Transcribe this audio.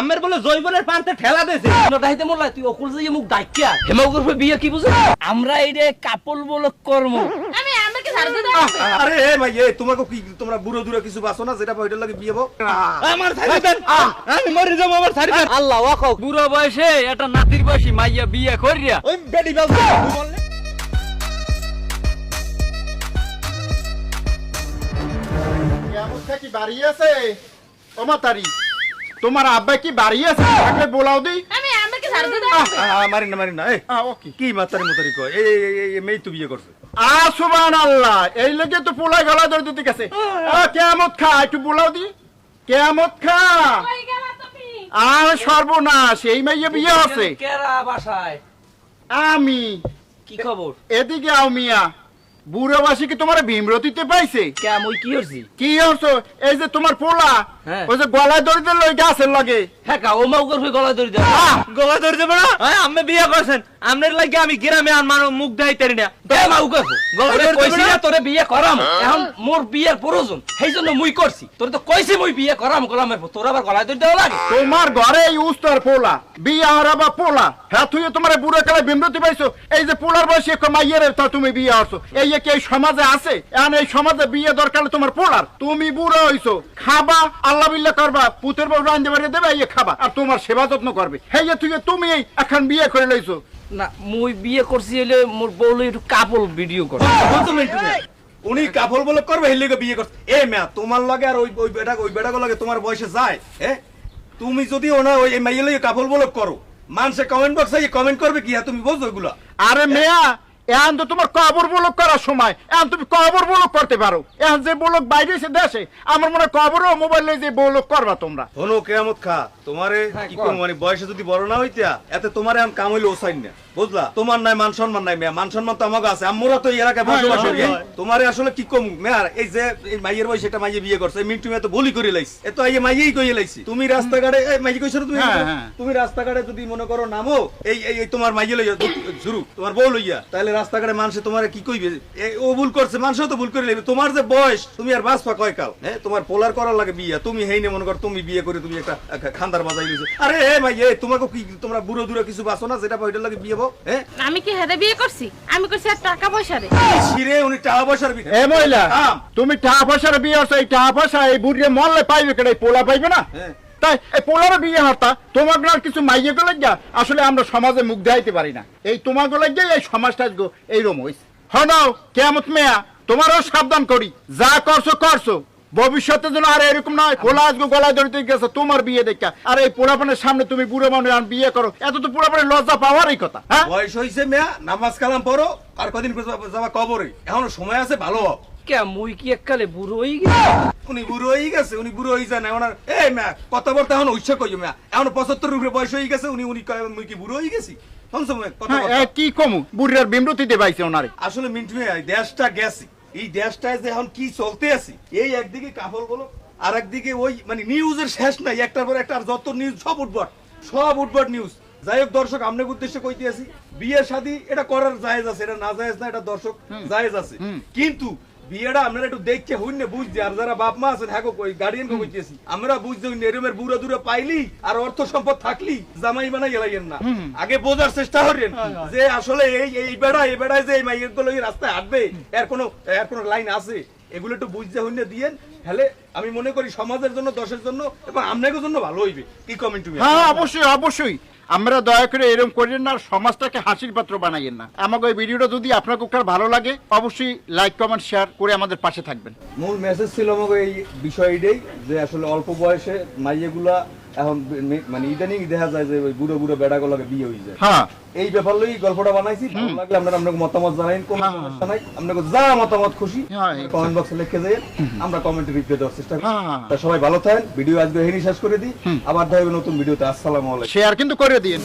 আমের বলে জৈবনের পান্তে ঠেলা দিয়েছে। ডাইতে মোল্লা তুই অকুল যে মুখ ডাকিয়া হেমগ্রফে বিয়ে কি বুঝে? আমরা এই রে কাপল বলে কর্ম। আমি আমাকে ছাড় দিতে আরে এ ভাই এ তোমাকে কি তোমরা বুড়ো দূরে কিছু বাসো না যেটা ওইটার লাগে বিয়ে হোক আমার ছাড়ি দেন। আমি মরে যাব আমার ছাড়ি দেন। আল্লাহ ওয়াকক বুড়ো বয়সে একটা নাতির বয়সী মাইয়া বিয়ে করিয়া। ওই বেডি বাবু বললে? কি বাড়ি আছে? ও মাতারি। তোমার আব্বা কি বাড়ি আছে? থাকলে বলাও দি। আমি মারি না মারি না। এই ওকে কি? মাতারি মাতারি কয়? এই এই- এই মেয়ে তো বিয়ে করছে। আ সুবান আল্লাহ এই লেগে তো পোলাই গলা ধরে দিতে গেছে। কেয়ামত খা একটু বলাও দি। কেয়ামত খা। কই গেলা তুমি? আর সর্বনাশ এই মেয়ে বিয়ে আছে। কেরা বাসায়? আমি। কি খবর? এদিকে আও মিয়া। বুড়োবাসী কি তোমার ভীমরতিতে পাইছে? কেম ওই কি এই যে তোমার পোলা হ্যাঁ। ওই যে গলায় ধরে দিল ওই গাছের লাগে। হ্যাঁ ও মাউ করবে গলা ধরে দেয়। গলা ধরে যাব না? হ্যাঁ বিয়ে করছেন। আপনার লাগে আমি গ্রামে আর মানুষ মুখ দেখাইতে না। এ মাউ করব গলা কইছি না? না? তোরে বিয়ে করাম। এখন মোর বিয়ের প্রয়োজন। সেই জন্য মুই করছি। তোরে তো কইছি মুই বিয়ে করাম করামের পর তোর আবার গলায় ধরে দেওয়া লাগে? তোমার ঘরে এই উস্তর পোলা বিয়ে পোলা। হ্যাঁ তুই তোমার বুড়ো কালে বিমরতি পাইছো। এই যে পোলার বয়সী মাইয়ের তা তুমি বিয়ে হচ্ছো এই যে কি এই সমাজে আছে এখন এই সমাজে বিয়ে দরকার তোমার পোলার। তুমি বুড়ো হইছো খাবা আল্লাহ বিল্লাহ করবা পুতের বউ রান্ধে দেবে এই খাবা আর তোমার সেবা যত্ন করবে। তুই তুমি এখন বিয়ে করে লইছো। না মুই বিয়ে করছি হলে মোর বউলে একটু কাপল ভিডিও করে। উনি কাপল বলে করবে হেলে বিয়ে করছে। এ মেয়া তোমার লাগে আর ওই ওই বেটা ওই লাগে তোমার বয়সে যায় হ্যাঁ তুমি যদি ওনা ওই মাইয়ে লগে কাপল বলে করো মানুষে কমেন্ট বক্সে কমেন্ট করবে কি হ্যাঁ তুমি বুঝছ এগুলা। আরে মেয়া এখন তো তোমার কবর বলক করার সময়। এখন তুমি কবর বলক করতে পারো। এখন যে বলক বাইরে এসে দেশে আমার মনে হয় কবরও মোবাইলে যে বলক করবা তোমরা। হনো কেয়ামত খা। তোমারে হ্যাঁ, কি করব? মানে বয়সে যদি বড় না হইতা এতে তোমার এখন কাম হইলে ওসাইন না। বুঝলা? তোমার নাই মান সম্মান নাই মেয়া। মান সম্মান তো আমাকে আছে। আমরা তো এলাকায় বসবাস করি। হ্যাঁ, তোমারে আসলে কি কম? মেয়ার এই যে এই মাইয়ের বয়সে একটা মাইয়ে বিয়ে করছে মিন্টু মেয়ে তো বলি করে লাইছে। এ তো এই মাইয়েই কইয়ে লাইছি। তুমি রাস্তাঘাটে এই মাইয়ে কইছো তুমি? হ্যাঁ, হ্যাঁ। তুমি রাস্তাঘাটে যদি মনে করো নামো এই এই তোমার মাইয়ে লইয়া শুরু তোমার বউ লইয়া তাহলে রাস্তাঘাটে মানুষে তোমার কি কইবে? ও ভুল করছে মানুষও তো ভুল করে লইবে তোমার যে বয়স তুমি আর বাঁচবা কয় কাল? হ্যাঁ তোমার পোলার করার লাগে বিয়া। তুমি হেই মনে করো তুমি বিয়ে করে তুমি একটা খান্দার বাজাই লইছো। আরে এ মাইয়ে তোমাকে কি তোমরা বুড়ো দূরে কিছু বাঁচো না? যেটা ওইটার লাগে বিয়ে হোক হ্যাঁ? আমি কি হেদে বিয়ে করছি? আমি করছি আর টাকা পয়সা রে। ছিরে উনি টাকা পয়সার বিয়ে এ মহিলা তুমি টাকা পয়সার বিয়ে হচ্ছে এই টাকা পয়সা এই বুড়িয়ে মরলে পাইবে কেন? এই পোলা পাইবে না? হ্যাঁ। তাই এই পোলার বিয়ে হতা তোমার আর কিছু মাইয়ে গুলো গিয়া আসলে আমরা সমাজে মুখ দেখাইতে পারি না। এই তোমারগুলো গিয়ে এই সমাজটা আজকে এইরকম হয়েছে হনাও কেমত মেয়া, তোমারও সাবধান করি। যা করছ করছ। ভবিষ্যতে যেন আর এরকম নয়, পোলা আজকে গলায় ধরতে গেছে, তোমার বিয়ে দেখা আর এই পোলাপানের সামনে তুমি বুড়ো মানুষ আর বিয়ে করো, এত তো পোলাপানের লজ্জা পাওয়ারই কথা হ্যাঁ? বয়স হয়েছে মেয়া, নামাজ কালাম পড়ো, আর কদিন যাবা- কবরে। এখনও সময় আছে, ভালো হও। কে? মুই কি এককালে বুড়ো হই গেছি? উনি বুড়ো হয়ে গেছে উনি বুড়ো যায় না ওনার এই ম্যা কত এখন ঐচ্ছা কই ম্যা এখন পঁচাত্তর উপরে বয়স গেছে উনি উনি কয়, মুই কি বুড়ো গেছি? শুনছো ম্যা, কথা বলতে। এ, কি কমু? বুড়িয়ার বিমরতিতে পাইছে ওনারে। আসলে মিন্টু মিয়া, দেশটা গেছে। এই দেশটায় যে এখন কি চলতে আছে এই একদিকে কাপড় বলো আর একদিকে ওই মানে নিউজের শেষ নাই একটার পর একটা যত নিউজ সব উঠবট। সব উঠবট নিউজ। যাই হোক দর্শক আপনাকে উদ্দেশ্যে কইতে আছি বিয়ে শাদী এটা করার জায়েজ আছে এটা না জায়েজ না এটা দর্শক জায়েজ আছে। কিন্তু বিয়েটা আপনারা একটু দেখছে হইনে বুঝছে আর যারা বাপ মা আছেন হ্যাঁ ওই গার্ডিয়ান কে কইতেছি। আমরা বুঝতে হইনে এরমের বুড়া দূরে পাইলি আর অর্থ সম্পদ থাকলি জামাই বানাই এলাইয়েন না। আগে বোঝার চেষ্টা করেন যে আসলে এই এই বেড়া এই বেড়ায় যে এই মাইয়েরগুলো রাস্তায় হাঁটবে এর কোনো এর কোনো লাইন আছে? এগুলো একটু বুঝতে হইনে দিয়েন। হলে আমি মনে করি সমাজের জন্য দেশের জন্য এবং আপনাদের জন্য ভালো হইবে। কি কমেন্ট তুমি? হ্যাঁ অবশ্যই অবশ্যই। আমরা দয়া করে এরকম করেন না, আর সমাজটাকে হাসির পাত্র বানাইয়েন না। আমাকে ওই ভিডিওটা যদি আপনার খুব ভালো লাগে, অবশ্যই লাইক কমেন্ট শেয়ার করে আমাদের পাশে থাকবেন। মূল মেসেজ ছিল আমাকে এই বিষয়টাই, যে আসলে অল্প বয়সে মাইয়েগুলা এখন মানে ইদানিং দেখা যায় যে ওই বুড়ো বুড়ো গুলোকে বিয়ে হয়ে যায়। হ্যাঁ। এই ব্যাপার লই গল্পটা বানাইছি ভালো লাগলে আপনারা আপনাকে মতামত জানাইন কোনো হ্যাঁ। সমস্যা নাই আপনাকে যা মতামত খুশি হ্যাঁ, কমেন্ট বক্সে লিখে যাই আমরা কমেন্টে রিপ্লাই দেওয়ার চেষ্টা করি। হ্যাঁ। তা সবাই ভালো থাকেন ভিডিও আজকে এখানেই শেষ করে দিই। আবার দেখা হবে নতুন ভিডিওতে আসসালামু আলাইকুম। শেয়ার কিন্তু করে দিন